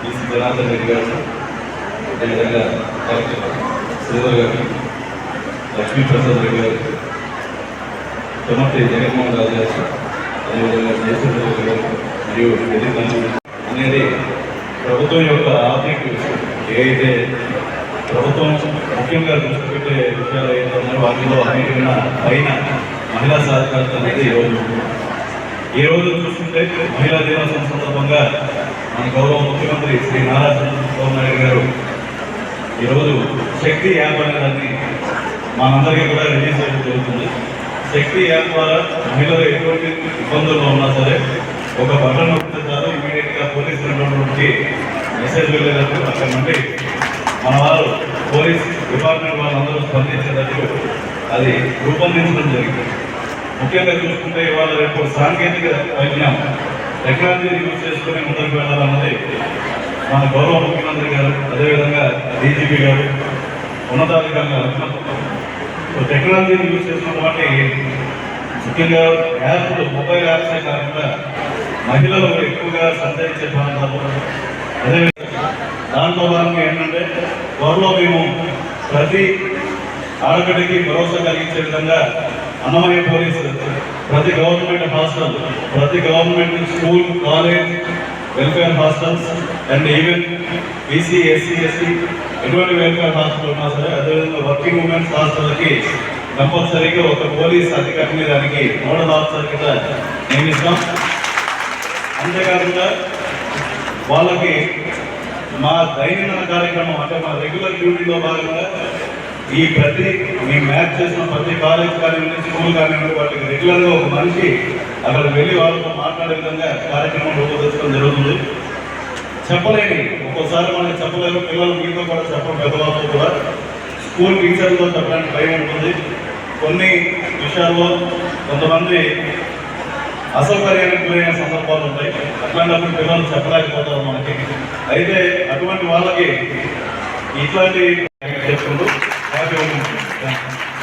BC Janardhan Reddy గారు అదేవిధంగా collector Sridhar గారు లక్ష్మీప్రసాద్ రెడ్డి గారు తుమ్మటి జగన్మోహన్ రాజు గారు అదేవిధంగా జయచంద్ర రెడ్డి గారు మరియు ఎదుగుదల అనేది ప్రభుత్వం యొక్క ఆర్థిక ఏదైతే ప్రభుత్వం ముఖ్యంగా దృష్టి పెట్టే విషయాలు ఏదైతే వాటిలో అన్నిటికన్నా పైన మహిళా సహకారం అనేది ఈరోజు ఈ రోజు చూసుకుంటే మహిళా దినోత్సవం సందర్భంగా మన గౌరవ ముఖ్యమంత్రి శ్రీ నారా చంద్రబాబు నాయుడు గారు ఈరోజు శక్తి యాప్ అనేదాన్ని మనందరికీ కూడా రిలీజ్ చేయడం జరుగుతుంది. శక్తి యాప్ ద్వారా మహిళలు ఎటువంటి ఇబ్బందుల్లో ఉన్నా సరే ఒక బటన్ నొక్కితే చాలు పోలీస్ నుంచి మెసేజ్ వెళ్ళేటట్టు అక్కడ నుండి మన వారు పోలీస్ డిపార్ట్మెంట్ వాళ్ళందరూ స్పందించేటట్టు అది రూపొందించడం జరిగింది. ముఖ్యంగా చూసుకుంటే ఇవాళ రేపు సాంకేతిక వైజ్ఞానం టెక్నాలజీని యూజ్ చేసుకుని ముందుకు వెళ్ళాలన్నది మన గౌరవ ముఖ్యమంత్రి గారు అదేవిధంగా డీజీపీ గారు ఉన్నతాధికారులు సో టెక్నాలజీని యూజ్ చేసుకున్న వాటి ముఖ్యంగా యాప్లు మొబైల్ యాప్సే కాకుండా మహిళలు ఎక్కువగా సంచరించే ప్రాంతాలు అదేవిధంగా దాంట్లో భాగంగా ఏంటంటే త్వరలో మేము ప్రతి ఆడబిడ్డకి భరోసా కలిగించే విధంగా అన్నమయ్య పోలీసు ప్రతి గవర్నమెంట్ హాస్టల్ ప్రతి government school college welfare hostels and even BC SC ST ఎటువంటి వెల్ఫేర్ హాస్టల్ ఉన్నా సరే అదేవిధంగా వర్కింగ్ ఉమెన్స్ హాస్టల్కి కంపల్సరీగా ఒక పోలీస్ అధికారిని దానికి నోడల్ ఆఫీసర్ కింద నియమిస్తాం. అంతేకాకుండా వాళ్ళకి మా దైనందిన కార్యక్రమం అంటే మా రెగ్యులర్ డ్యూటీలో భాగంగా ఈ ప్రతి మీ మ్యాచ్ చేసిన ప్రతి కాలేజ్ కానివ్వండి స్కూల్ కానివ్వండి వాటికి రెగ్యులర్గా ఒక మనిషి అక్కడ వెళ్ళి వాళ్ళతో మాట్లాడే విధంగా కార్యక్రమం రూపొందించడం జరుగుతుంది. చెప్పలేని ఒక్కోసారి మనకి చెప్పలేము పిల్లలు మీతో కూడా చెప్పడం పెద్దవాళ్ళతో కూడా. స్కూల్ టీచర్లతో చెప్పడానికి భయం ఉంటుంది. కొన్ని విషయాల్లో కొంతమంది అసౌకర్యానికి గురైన సందర్భాలు ఉంటాయి. అట్లాంటప్పుడు పిల్లలు చెప్పలేకపోతారు మనకి. అయితే అటువంటి వాళ్ళకి ఇట్లాంటి చేసుకుంటూ ラジオ番組で。